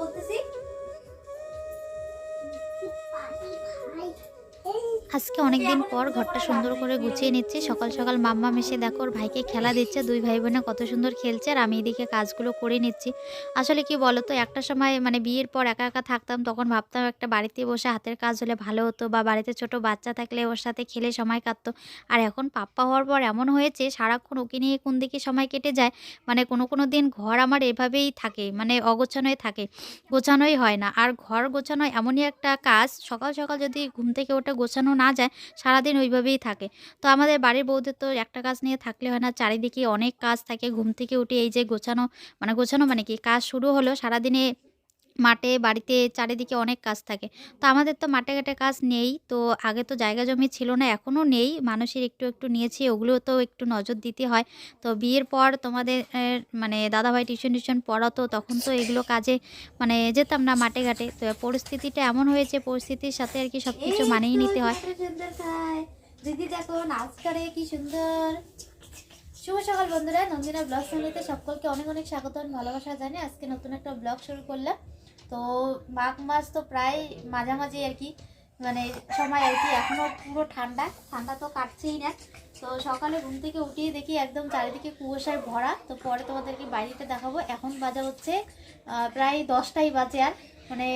বলতেছি আজকে অনেক দিন পর ঘরটা সুন্দর করে গুছিয়ে নিচ্ছি। সকাল সকাল মাম্মা এসে দেখো, ওর ভাইকে খেলা দিচ্ছে, দুই ভাই বোনে কত সুন্দর খেলছে আর আমি এদিকে কাজগুলো করে নিচ্ছি। আসলে কি বলো তো একটা সময় মানে বিয়ের পর একা একা থাকতাম, তখন ভাবতাম একটা বাড়িতে বসে হাতের কাজ হলে ভালো হতো বা বাড়িতে ছোট বাচ্চা থাকলে ওর সাথে খেলে সময় কাটতো। আর এখন পাপ্পা হওয়ার পর এমন হয়েছে, সারাক্ষণ ওকে নিয়ে কোন দিকে সময় কেটে যায় মানে কোনো কোনো দিন ঘর আমার এভাবেই থাকে মানে অগোছানোই থাকে, গোছানোই হয় না। আর ঘর গোছানো এমনই একটা কাজ, সকাল সকাল যদি ঘুম থেকে ওটা গোছানো না যায়, সারাদিন ওইভাবেই থাকে। তো আমাদের বাড়ির বউদের তো একটা কাজ নিয়ে থাকলে হয় না, চারিদিকে অনেক কাজ থাকে। ঘুম থেকে উঠে এই যে গোছানো মানে গোছানো মানে কি? কাজ শুরু হলো সারাদিনে মাঠে বাড়িতে চারিদিকে অনেক কাজ থাকে। তো আমাদের তো মাঠে ঘাটে কাজ নেই। তো আগে তো জায়গা জমি ছিল না এখনও নেই। মানুষের একটু একটু নিয়েছি ওগুলো তো একটু নজর দিতে হয়। তো বিয়ের পর তোমাদের মানে দাদাভাই টিউশন টিউশন পড়াতো তখন তো এগুলো কাজে মানে যেতাম না মাঠে ঘাটে। তো পরিস্থিতিটা এমন হয়েছে পরিস্থিতির সাথে আর কি সব কিছু মানিয়ে নিতে হয়। দিদি দেখো নাচ করে কি সুন্দর। শুভ সকাল বন্ধুরা নন্দিনা ব্লগ চ্যানেলেতে সকলকে অনেক অনেক স্বাগত ভালোবাসা জানি আজকে নতুন একটা ব্লগ শুরু করলাম। তো মাঘ মাস তো প্রায় মাঝামাঝি আর কি। মানে সময় আর কি এখনও পুরো ঠান্ডা। ঠান্ডা তো কাটছেই না। তো সকালে ঘুম থেকে উঠিয়ে দেখি একদম চারিদিকে কুয়াশায় ভরা। তো পরে তোমাদেরকে বাড়িতে দেখাবো। এখন বাজে হচ্ছে প্রায় দশটাই বাজে আর। মানে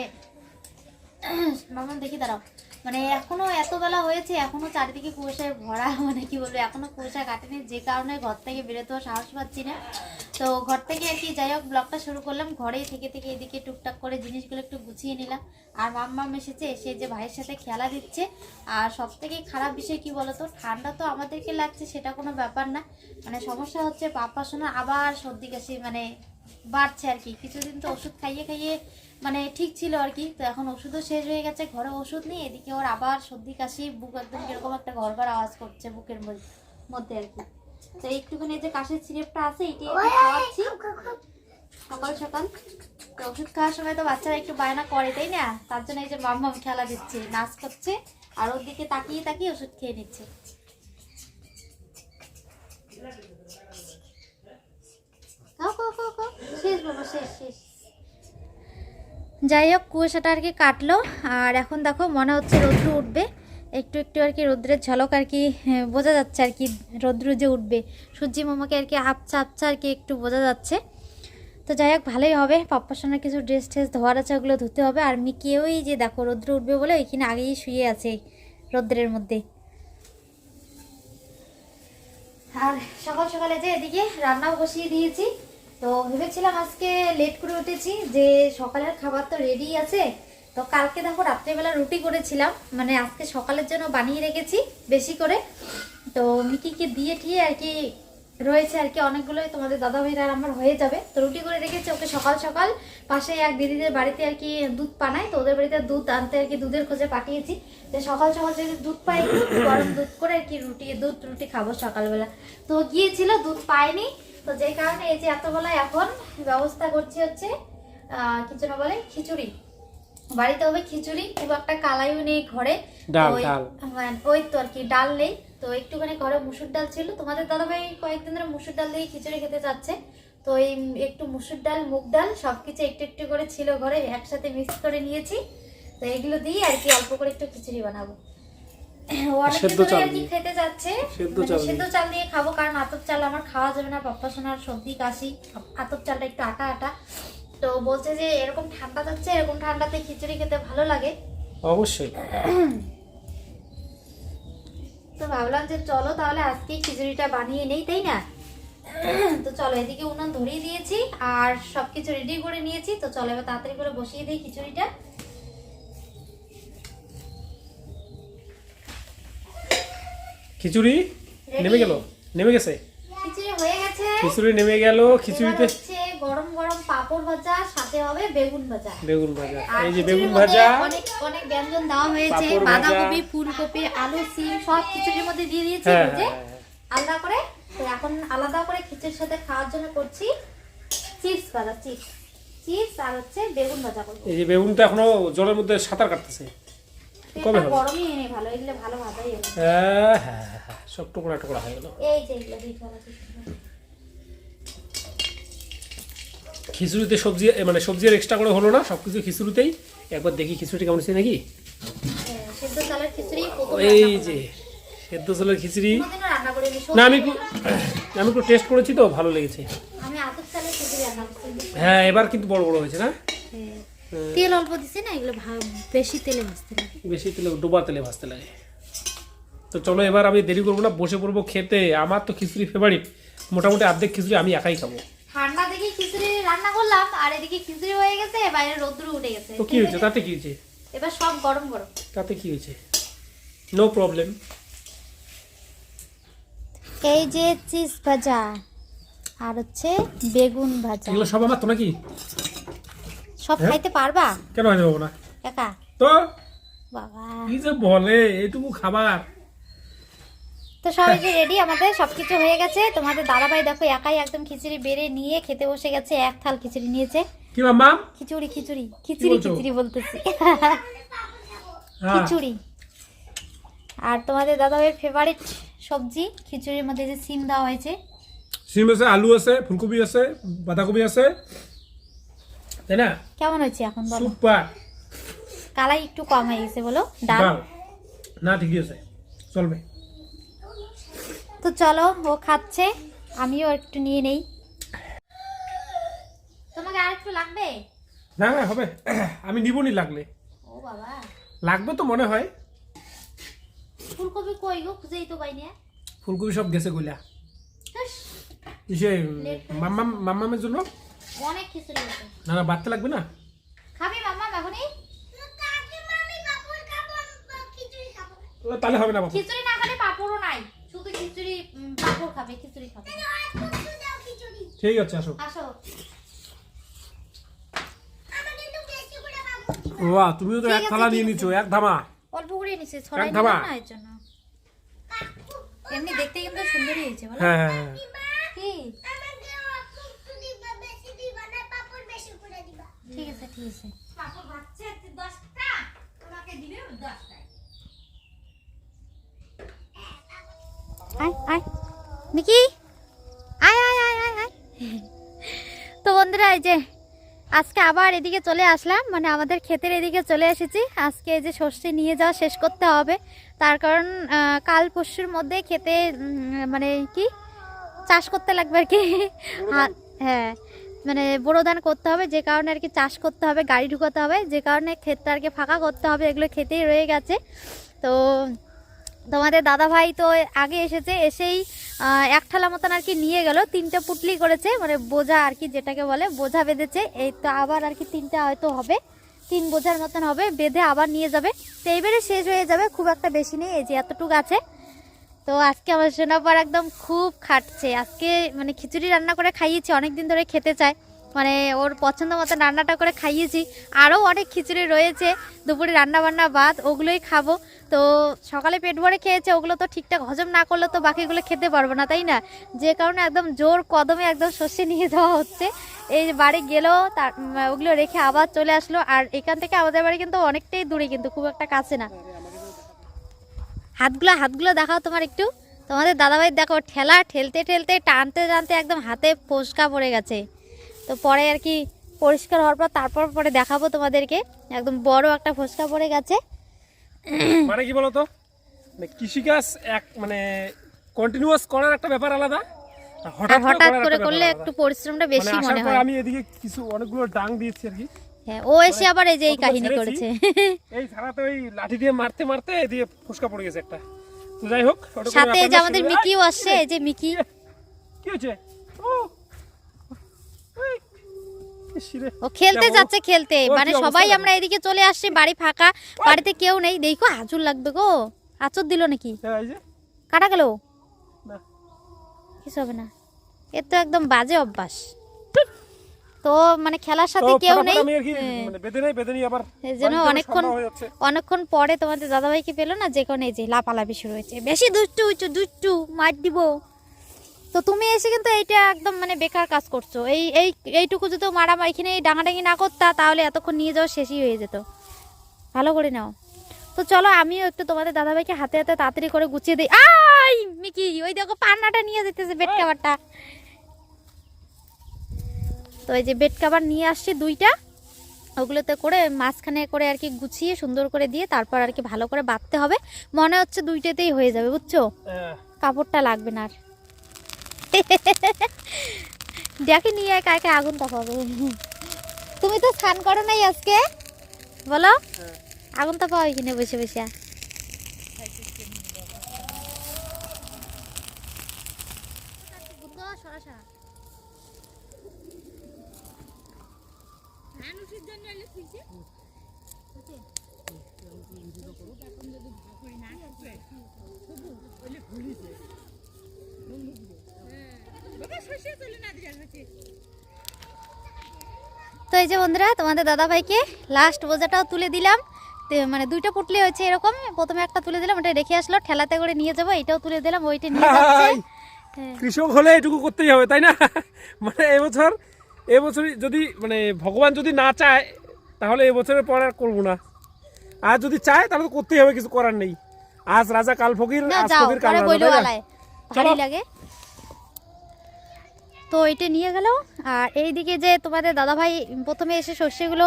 মামন দেখি, দাঁড়াও। মানে এখনও এত বেলা হয়েছে, এখনও চারিদিকে কুয়াশায় ভরা মানে কি বলব, এখনও কুয়াশা কাটেনি, যে কারণে ঘর থেকে বেরোতেও সাহস পাচ্ছি না। তো ঘর থেকে আর কি, যাই হোক, ব্লগটা শুরু করলাম, ঘরেই থেকে থেকে এদিকে টুকটাক করে জিনিসগুলো একটু গুছিয়ে নিলাম। আর মাম্মাম এসেছে, এসে যে ভাইয়ের সাথে খেলা দিচ্ছে। আর সব থেকে খারাপ বিষয় কি বলতো, ঠান্ডা তো আমাদেরকে লাগছে, সেটা কোনো ব্যাপার না। মানে সমস্যা হচ্ছে পাপা শোনা, আবার সর্দি কাশি মানে বাড়ছে আর কি। কিছুদিন তো ওষুধ খাইয়ে খাইয়ে মানে ঠিক ছিল আর কি। তো এখন ওষুধও শেষ হয়ে গেছে, ঘরে ওষুধ নেই, এদিকে ওর আবার সর্দি, কাশি, বুক একদম এরকম একটা ঘরঘর আওয়াজ করছে বুকের মধ্যে- আর কি। তো একটুখানি যে কাশের সিরাপটা আছে, এটি খাওয়াচ্ছি। সকাল সকাল। তো ওষুধ খাওয়ার সময় তো বাচ্চারা একটু বায়না করে, তাই না? তার জন্য এই যে মাম্মাম খেলা দিচ্ছে, নাচ করছে, আর ওর দিকে তাকিয়ে তাকিয়ে ওষুধ খেয়ে নিচ্ছে। শেষ বাবা, শেষ শেষ। যাই হোক কুয়াশাটা আর কি কাটলো। আর এখন দেখো, মনে হচ্ছে রৌদ্র উঠবে। একটু একটু আর কি রৌদ্রের ঝলক আর কি বোঝা যাচ্ছে আর কি, রৌদ্র যে উঠবে। সূর্যি মামাকে আর কি আপচা আপচা আর কি একটু বোঝা যাচ্ছে। তো যাই হোক, ভালোই হবে। পাপ্পার সঙ্গে কিছু ড্রেস ট্রেস ধোয়ার আছে, ওগুলো ধুতে হবে। আর মিকি ওই যে দেখো, রৌদ্র উঠবে বলে ওইখানে আগেই শুয়ে আছে রৌদ্রের মধ্যে। আর সকাল সকালে যে এদিকে রান্নাও বসিয়ে দিয়েছি। তো ভেবেছিলাম আজকে লেট করে উঠেছি, যে সকালের খাবার তো রেডি আছে। তো কালকে দেখো রাত্রেবেলা রুটি করেছিলাম মানে আজকে সকালের জন্য বানিয়ে রেখেছি বেশি করে। তো মিকিকে দিয়ে ঠিয়ে আর কি রয়েছে আর কি অনেকগুলোই, তোমাদের দাদা ভাইরা আমার হয়ে যাবে। তো রুটি করে রেখেছি, ওকে সকাল সকাল পাশে এক দিদিদের বাড়িতে আর কি দুধ পানায়, তো ওদের বাড়িতে দুধ আনতে আর কি দুধের খোঁজে পাঠিয়েছি। যে সকাল সকাল যদি দুধ পাই গরম দুধ করে আর কি রুটি, দুধ রুটি খাব সকালবেলা। তো গিয়েছিল, দুধ পায়নি। তো যে কারণে এই যে এতবেলা এখন ব্যবস্থা করছি হচ্ছে কি যেন বলে খিচুড়ি। বাড়িতে হবে খিচুড়ি খুব একটা কালাইও নেই ঘরে। ওই-। হ্যাঁ, ওই তো আর কি ডাল নেই। তো একটুখানি ঘরে মুসুর ডাল ছিল। তোমাদের দাদাভাই কয়েকদিন ধরে মুসুর ডাল দিয়ে খিচুড়ি খেতে চাচ্ছে। তো এই একটু মুসুর ডাল মুগ ডাল সবকিছু একটু একটু করে ছিল ঘরে একসাথে মিক্স করে নিয়েছি। তো এগুলো দিয়ে আর কি অল্প করে একটু খিচুড়ি বানাবো। সেদ্ধ ধরে চাল দিয়ে। খেতে যাচ্ছে। সেদ্ধ মানে চাল সেদ্ধ চাল দিয়ে খাব কারণ আতপ চাল আমার খাওয়া যাবে না পাপ্পা সোনার সর্দি কাশি। আতপ চালটা একটু আটা আটা। তো বলছে যে এরকম ঠান্ডা যাচ্ছে এরকম ঠান্ডাতে খিচুড়ি খেতে ভালো লাগে। অবশ্যই। তো ভাবলাম যে চলো তাহলে আজকে খিচুড়িটা বানিয়ে নেই তাই না? তো চলো এদিকে উনান ধরিয়ে দিয়েছি আর সবকিছু রেডি করে নিয়েছি। তো চলো এবার তাড়াতাড়ি করে বসিয়ে দিই খিচুড়িটা। খিচুড়ি নেমে গেল নেমে গেছে। খিচুড়ি হয়ে গেছে। খিচুড়ি নেমে গেল খিচুড়িতে গরম গরম পাপড় ভাজা সাথে হবে বেগুন ভাজা। বেগুন ভাজা। এই যে বেগুন ভাজা অনেক অনেক ব্যঞ্জন দেওয়া হয়েছে। বাঁধাকপি ফুলকপি আলু সিম সব খিচুড়ির মধ্যে দিয়ে দিয়েছি হ্যাঁ ভেজে হ্যাঁ, হ্যাঁ। আলাদা করে তো এখন আলাদা করে খিচুড়ির সাথে খাওয়ার জন্য করছি চিপস ভাজা চিপস। চিপস আর হচ্ছে বেগুন ভাজা করব। এই যে বেগুনটা এখনও জলের মধ্যে সাঁতার কাটতেছে। কবে হবে? গরমই এনে ভালো এগুলো ভালো ভাজাই হবে হ্যাঁ হ্যাঁ হ্যাঁ, সব টুকরা টুকরা হয়ে গেল। এই যে এগুলো দিয়ে খিচুড়িতে সবজি মানে সবজি আর এক্সট্রা করে হলো না সব কিছু খিচুড়িতেই? একবার দেখি খিচুড়ি কেমন হচ্ছে নাকি? এই যে সেদ্ধ চালের খিচুড়ি। না আমি একটু আমি একটু টেস্ট করেছি তো ভালো লেগেছে। হ্যাঁ এবার কিন্তু বড় বড় হয়েছে না। তেল অল্প দিছে না এগুলো বেশি তেলে ভাজতে লাগে বেশি তেলে ডোবা তেলে ভাজতে লাগে। তো চলো এবার আমি দেরি করব না বসে পড়ব খেতে। আমার তো খিচুড়ি ফেভারিট মোটামুটি অর্ধেক খিচুড়ি আমি একাই খাব। ঠান্ডা দেখে খিচুড়ি রান্না করলাম আর এদিকে খিচুড়ি হয়ে গেছে বাইরে রোদ্দুর উঠে গেছে। তো কি হয়েছে? তাতে কি হয়েছে? এবার সব গরম গরম। তাতে কি হয়েছে? নো প্রবলেম এই যে চিজ ভাজা আর হচ্ছে বেগুন ভাজা। এগুলো সব আমার তো নাকি? সব হ্যাঁ? খাইতে পারবা? কেন যাব না? একা? তো বাবা। কি যে বলে এইটুকু খাবার। তো সবাই যে রেডি আমাদের সবকিছু হয়ে গেছে। তোমাদের দাদাভাই দেখো একাই একদম খিচুড়ি বেড়ে নিয়ে খেতে বসে গেছে এক থাল খিচুড়ি নিয়েছে। কি মাম্মা খিচুড়ি খিচুড়ি খিচুড়ি খিচুড়ি বলতেছি। হ্যাঁ। খিচুড়ি। আর তোমাদের দাদাভাইয়ের ফেভারিট সবজি খিচুড়ির মধ্যে যে সিম দেওয়া হয়েছে। সিম আছে আলু আছে ফুলকপি আছে বাঁধাকপি আছে। তাই না? কেমন হয়েছে এখন সুপার। কালাই একটু কম হয়ে গেছে বলো ডাল। না ঠিকই আছে। চলবে। তো চলো ও খাচ্ছে আমিও একটু নিয়ে নেই। তোমাকে আর একটু লাগবে? না না হবে। আমি নিবনি লাগলে। ও বাবা। লাগবে তো মনে হয়। ফুলকপি কই গো খুঁজেই তো পাইনি। ফুলকপি সব গেছে গইলা সে মাম্মা মাম্মামের জন্য? অনেক খিচুড়ি আছে না না বাড়তে লাগবে না? খাবি মাম্মা এখনই? তাহলে হবে না বাবা খিচুড়ি না খেলে পাপড়ও নাই। শুধু খিচুড়ি পাপড় খাবে খিচুড়ি খাবে। ঠিক আছে আসো। আসো। বাহ তুমিও তো এক থালা নিয়ে নিছো এক ধামা। অল্প করে নিছে ছড়াই না এর জন্য। এমনি দেখতে কিন্তু সুন্দরই হয়েছে বলো। হ্যাঁ হ্যাঁ, হ্যাঁ। কি? ঠিক আছে ঠিক আছে। পাপড় বাচ্চা 10টা তোমাকে 10টা এই যে আজকে আবার এদিকে চলে আসলাম মানে আমাদের ক্ষেতের এদিকে চলে এসেছি। আজকে এই যে ষষ্ঠী নিয়ে যাওয়া শেষ করতে হবে। তার কারণ কাল পরশুর মধ্যে খেতে মানে কি চাষ করতে লাগবে আর কি। হ্যাঁ মানে বোরোদান করতে হবে যে কারণে আর কি চাষ করতে হবে গাড়ি ঢুকাতে হবে যে কারণে ক্ষেতটা আর কি ফাঁকা করতে হবে এগুলো খেতেই রয়ে গেছে। তো তোমাদের দাদা ভাই তো আগে এসেছে, এসেই এক ঠালা মতন আর কি নিয়ে গেল, তিনটে পুটলি করেছে মানে বোঝা আর কি যেটাকে বলে, বোঝা বেঁধেছে, এই তো আবার আর কি তিনটা হয়তো হবে, তিন বোঝার মতন হবে, বেঁধে আবার নিয়ে যাবে। তো এইবারে শেষ হয়ে যাবে, খুব একটা বেশি নেই, এই যে এতটুকু আছে। তো আজকে আমার সোনাপার একদম খুব খাটছে, আজকে মানে খিচুড়ি রান্না করে খাইয়েছি অনেক দিন ধরে খেতে চায়। মানে ওর পছন্দ মতো রান্নাটা করে খাইয়েছি। আরও অনেক খিচুড়ি রয়েছে, দুপুরে রান্না বান্না বাদ ওগুলোই খাব। তো সকালে পেট ভরে খেয়েছে, ওগুলো তো ঠিকঠাক হজম না করলে তো বাকিগুলো খেতে পারব না, তাই না? যে কারণে একদম জোর কদমে একদম শস্যে নিয়ে যাওয়া হচ্ছে। এই বাড়ি গেলেও তার ওগুলো রেখে আবার চলে আসলো। আর এখান থেকে আমাদের বাড়ি কিন্তু অনেকটাই দূরে কিন্তু, খুব একটা কাছে না। হাতগুলো হাতগুলো দেখাও তোমার একটু। তোমাদের দাদাভাই দেখো, ঠেলা ঠেলতে ঠেলতে, টানতে টানতে একদম হাতে ফোসকা পড়ে গেছে। তো পরে আর কি পরিষ্কার হওয়ার পর তারপর পরে দেখাবো তোমাদেরকে। একদম বড় একটা ফোসকা পড়ে গেছে। মানে কি বলতো? মানে কৃষিকাজ এক মানে কন্টিনিউয়াস করার একটা ব্যাপার আলাদা হঠাৎ করে করলে একটু পরিশ্রমটা বেশি মানে মনে হয়। আমি এদিকে কিছু অনেকগুলো ডাং দিয়েছি আর কি। হ্যাঁ ও এসে আবার এই যে এই কাহিনী। করেছে। এই ছাড়াতে ওই লাঠি দিয়ে মারতে মারতে এদিকে ফুসকা পড়ে গেছে একটা। তো যাই হোক সাথে যে আমাদের মিকিও আসছে এই যে মিকি। কি হয়েছে? ও। ও খেলতে যাচ্ছে খেলতে। মানে সবাই আমরা এদিকে চলে আসছি বাড়ি ফাঁকা বাড়িতে কেউ নেই। দেখো লাগবে গো। আচর দিল নাকি? হ্যাঁ, কাটা গেল? কিছু হবে না। এর তো একদম বাজে অভ্যাস। তো মানে খেলার সাথে কেউ নেই। হ্যাঁ। মানে অনেকক্ষণ। অনেকক্ষণ পরে তোমাদের দাদাভাইকে পেল না যে কোনো এই যে লাপালাপি শুরু হয়েছে। বেশি দুষ্টু দুষ্টু মার দিব। তো তুমি এসে কিন্তু এইটা একদম মানে বেকার কাজ করছ। এই এই এইটুকু যদি মারা এখানে এই ডাঙাডাঙি না করতা তাহলে এতক্ষণ নিয়ে যাওয়া শেষই হয়ে যেত। ভালো করে নাও। তো চলো আমিও একটু তোমাদের দাদাভাইকে হাতে হাতে তাড়াতাড়ি করে গুছিয়ে দিই। আই মিকি ওই দেখো পান্নাটা নিয়ে যেতেছে বেড খাবারটা তো এই যে বেড কাভার নিয়ে আসছি দুইটা। ওগুলোতে করে মাঝখানে করে আর কি গুছিয়ে সুন্দর করে দিয়ে তারপর আর কি ভালো করে বাঁধতে হবে। মনে হচ্ছে দুইটাতেই হয়ে যাবে বুঝছ? কাপড়টা লাগবে না আর। দেখে নিয়ে একা একা আগুন তাপাবে। তুমি তো স্নান করো নাই আজকে? বলো? আগুন তাপাও এখানে বসে বসে তো এই যে বন্ধুরা তোমাদের দাদা ভাইকে লাস্ট বোঝাটাও তুলে দিলাম। মানে দুইটা পুটলি হয়েছে এরকম। প্রথমে একটা তুলে দিলাম ওটা রেখে আসলো ঠেলাতে করে নিয়ে যাব এটাও তুলে দিলাম ওইটা নিয়ে যাচ্ছে। হ্যাঁ। কৃষক হলে এটুকু করতেই হবে তাই না? মানে এবছর এবছর যদি মানে ভগবান যদি না চায় তাহলে এবছরের পর আর করব না। আর যদি চায় তাহলে তো করতেই হবে কিছু করার নেই। আজ রাজা কাল ফকির আজ ফকির কাল লাগে। তো এটা নিয়ে গেল। আর এই দিকে যে তোমাদের দাদাভাই প্রথমে এসে সর্ষেগুলো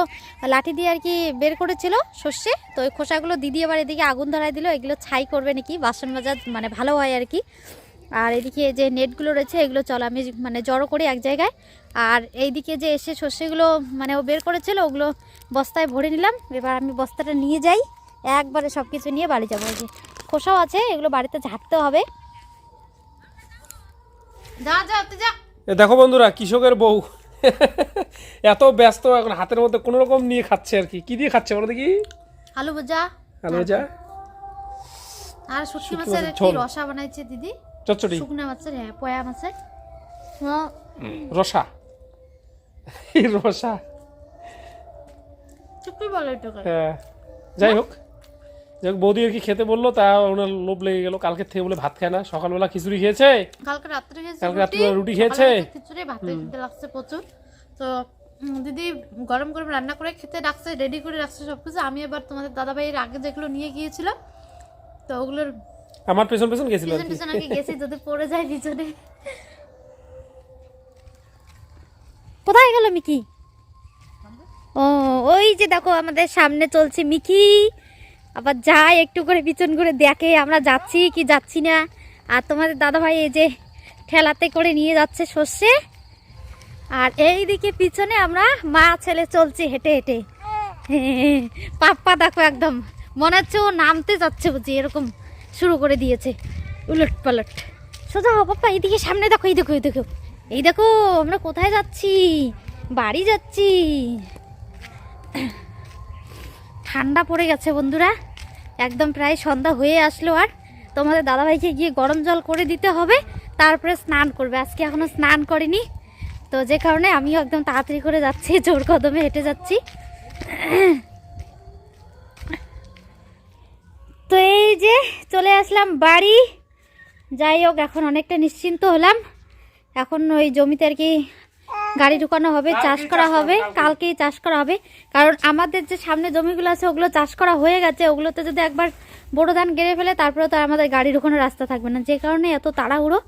লাঠি দিয়ে আর কি বের করেছিল সর্ষে, তো ওই খোসাগুলো দিদি আবার এদিকে আগুন ধরাই দিল, এগুলো ছাই করবে নাকি? বাসন মাজা মানে ভালো হয় আর কি। আর এদিকে যে নেটগুলো রয়েছে, এগুলো চল আমি মানে জড়ো করি এক জায়গায়। আর এইদিকে যে এসে সর্ষেগুলো মানে ও বের করেছিল, ওগুলো বস্তায় ভরে নিলাম। এবার আমি বস্তাটা নিয়ে যাই, একবারে সব কিছু নিয়ে বাড়ি যাব। এই যে খোসাও আছে, এগুলো বাড়িতে ঝাড়তে হবে। যা যা তুই যা। দেখো বন্ধুরা কৃষকের বউ। এত ব্যস্ত এখন হাতের মধ্যে কোনো রকম নিয়ে খাচ্ছে আর কি। কি দিয়ে খাচ্ছে বলো দেখি? আলু ভাজা। আলু যা আর শুটকি মাছের কি রসা বানাইছে দিদি? চচ্চড়ি? শুকনা মাছের হ্যাঁ পয়া মাছের। রসা এই রসা। চুপি বলো করে। হ্যাঁ যাই হোক। যাই হোক বৌদি আর কি খেতে বলল? তা ওনার লোভ লেগে গেল। কালকে থেকে বলে ভাত খায় না। সকালবেলা খিচুড়ি খেয়েছে? কালকে রাত্রে খেয়েছে কালকে রাত্রে রুটি খেয়েছে? খিচুড়ি ভাত খেতে লাগছে প্রচুর। তো দিদি গরম গরম রান্না করে খেতে রাখছে রেডি করে রাখছে সব কিছু আমি এবার তোমাদের দাদা ভাইয়ের আগে যেগুলো নিয়ে গিয়েছিলাম তো ওগুলোর আমার পেছন পেছন গেছিল পিছন কি আগে গেছি যদি পড়ে যায় পিছনে। কোথায় গেল মিকি? ও ওই যে দেখো আমাদের সামনে চলছে মিকি। আবার যায় একটু করে পিছন করে দেখে, আমরা যাচ্ছি কি যাচ্ছি না। আর তোমাদের দাদাভাই এই যে ঠেলাতে করে নিয়ে যাচ্ছে সর্ষে। আর এই দিকে পিছনে আমরা মা ছেলে চলছি হেঁটে হেঁটে। পাপ্পা দেখো একদম, মনে হচ্ছে ও নামতে যাচ্ছে বুঝি, এরকম শুরু করে দিয়েছে। উলট পালট। সোজা হো পাপ্পা, এইদিকে সামনে দেখো, এই দেখো এই দেখো। এই দেখো, আমরা কোথায় যাচ্ছি? বাড়ি যাচ্ছি। ঠান্ডা পড়ে গেছে বন্ধুরা। একদম প্রায় সন্ধ্যা হয়ে আসলো আর তোমাদের দাদাভাইকে গিয়ে গরম জল করে দিতে হবে, তারপরে স্নান করবে। আজকে এখনও স্নান করিনি। তো যে কারণে আমিও একদম তাড়াতাড়ি করে যাচ্ছি, জোর কদমে হেঁটে যাচ্ছি। তো এই যে চলে আসলাম বাড়ি। যাই হোক, এখন অনেকটা নিশ্চিন্ত হলাম। এখন ওই জমিতে আর কি গাড়ি ঢুকানো হবে চাষ করা হবে কালকেই। চাষ করা হবে। কারণ আমাদের যে সামনে জমিগুলো আছে ওগুলো চাষ করা হয়ে গেছে ওগুলোতে যদি একবার বড় ধান গেড়ে ফেলে তারপরে তো আর আমাদের গাড়ি ঢুকানোর রাস্তা থাকবে না। যে কারণে এত তাড়াহুড়ো।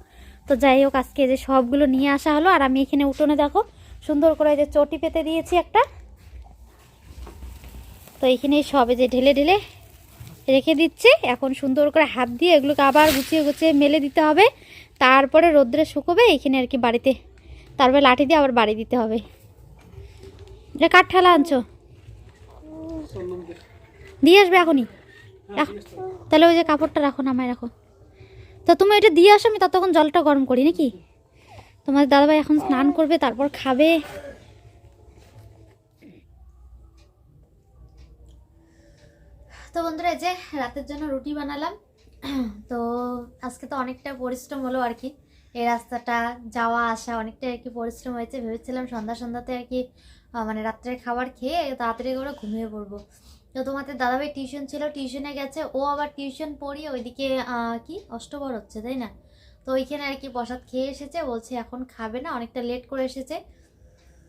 তো যাই হোক আজকে যে সবগুলো নিয়ে আসা হলো আর আমি এখানে উঠোনে দেখো সুন্দর করে যে চটি পেতে দিয়েছি একটা। তো এইখানে সবে যে ঢেলে ঢেলে রেখে দিচ্ছে এখন সুন্দর করে হাত দিয়ে এগুলোকে আবার গুছিয়ে গুছিয়ে মেলে দিতে হবে। তারপরে রোদ্রে শুকোবে এইখানে আর কি বাড়িতে তারপরে লাঠি দিয়ে আবার বাড়ি দিতে হবে। এটা কাঠ ঠেলা আনছো? দিয়ে আসবে এখনই। তাহলে ওই যে কাপড়টা রাখো, নামায় রাখো। তো তুমি ওইটা দিয়ে আসো, আমি ততক্ষণ জলটা গরম করি, নাকি? তোমার দাদাভাই এখন স্নান করবে, তারপর খাবে। তো বন্ধুরা যে রাতের জন্য রুটি বানালাম। তো আজকে তো অনেকটা পরিশ্রম হলো আর কি। এই রাস্তাটা যাওয়া, আসা অনেকটা আর কি পরিশ্রম হয়েছে। ভেবেছিলাম সন্ধ্যা সন্ধ্যাতে আর কি মানে রাত্রের খাবার খেয়ে তাড়াতাড়ি করে ঘুমিয়ে পড়ব। তো তোমাদের দাদাভাই টিউশন ছিল, টিউশনে গেছে। ও আবার টিউশন পড়িয়ে ওইদিকে কি? অষ্টবর হচ্ছে, তাই না? তো ওইখানে আর কি প্রসাদ খেয়ে এসেছে। বলছে এখন খাবে না, অনেকটা লেট করে এসেছে।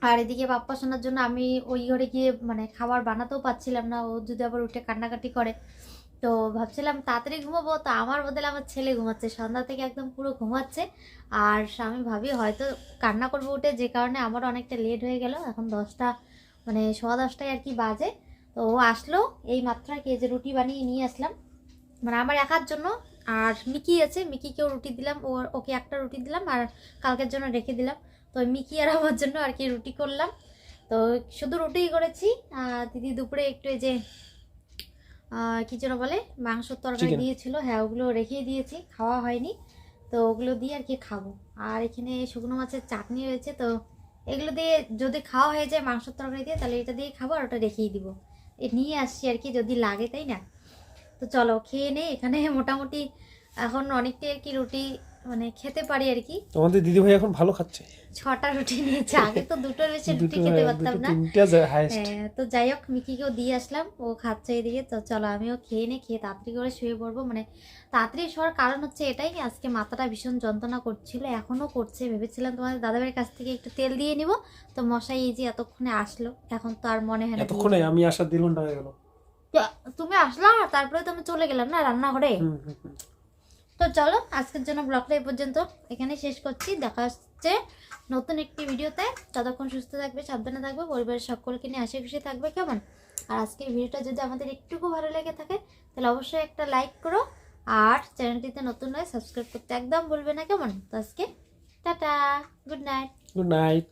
আর এদিকে বাপ্পা শোনার জন্য আমি ওই ঘরে গিয়ে মানে খাবার বানাতেও পাচ্ছিলাম না। ও যদি আবার উঠে কান্নাকাটি করে তো ভাবছিলাম তাড়াতাড়ি ঘুমাবো, তো আমার বদলে আমার ছেলে ঘুমাচ্ছে। সন্ধ্যা থেকে একদম পুরো ঘুমাচ্ছে। আর আমি ভাবি হয়তো কান্না করব উঠে, যে কারণে আমার অনেকটা লেট হয়ে গেল। এখন দশটা মানে সোয়া দশটায় আর কি বাজে। তো ও আসলো, এই মাত্র আর কি যে রুটি বানিয়ে নিয়ে আসলাম। মানে আমার একার জন্য, আর মিকি আছে, মিকিকেও রুটি দিলাম। ও, ওকে একটা রুটি দিলাম আর কালকের জন্য রেখে দিলাম। তো মিকি আর আমার জন্য আর কি রুটি করলাম। তো শুধু রুটিই করেছি। দিদি দুপুরে একটু এই যে কি যেন বলে? মাংসর তরকারি. দিয়েছিল। হ্যাঁ ওগুলো রেখে দিয়েছি। খাওয়া হয়নি। তো ওগুলো দিয়ে আর কি খাব। আর এখানে শুকনো মাছের চাটনি রয়েছে। তো এগুলো দিয়ে যদি খাওয়া হয়ে যায় মাংসর তরকারি দিয়ে তাহলে এটা দিয়ে খাব আর ওটা রেখেই দিব। এ নিয়ে আসছি আর কি যদি লাগে তাই না? তো চলো খেয়ে নেই। এখানে মোটামুটি এখন অনেকটাই আর কি রুটি মানে খেতে পারি আর কি। তোমাদের দিদি ভাই এখন ভালো খাচ্ছে? ছটা রুটি নিয়েছে আগে তো দুটোর বেশি রুটি খেতে পারতাম না। তিনটা হাইস্ট হ্যাঁ, তো যাই হোক মিকিকেও দিয়ে আসলাম ও খাচ্ছে এদিকে তো চলো আমিও খেয়ে নে খেয়ে তাড়াতাড়ি করে শুয়ে পড়ব। মানে তাড়াতাড়ি শোয়ার কারণ হচ্ছে এটাই আজকে মাথাটা ভীষণ যন্ত্রণা করছিল এখনও করছে ভেবেছিলাম তোমাদের দাদাভাইয়ের কাছ থেকে একটু তেল দিয়ে নিব। তো মশাই এই যে এতক্ষণে আসলো এখন তো আর মনে হয় না এতক্ষণে আমি আসার দেড় ঘণ্টা হয়ে গেল। তুমি আসলাম আর তারপরে তো আমি চলে গেলাম না রান্নাঘরে। তো চলো, আজকের জন্য ব্লগটা এই পর্যন্ত। এখানে শেষ করছি। দেখা হচ্ছে নতুন একটি ভিডিওতে। ততক্ষণ সুস্থ থাকবে, সাবধানে থাকবে, পরিবারের সকলকে নিয়ে হাসি খুশি থাকবে, কেমন? আর আজকের ভিডিওটা যদি আমাদের একটুকু ভালো লেগে থাকে, তাহলে অবশ্যই একটা লাইক করো। আর চ্যানেলটিতে নতুন হয়ে সাবস্ক্রাইব করতে একদম ভুলবে না, কেমন? তো আজকে tata good night good night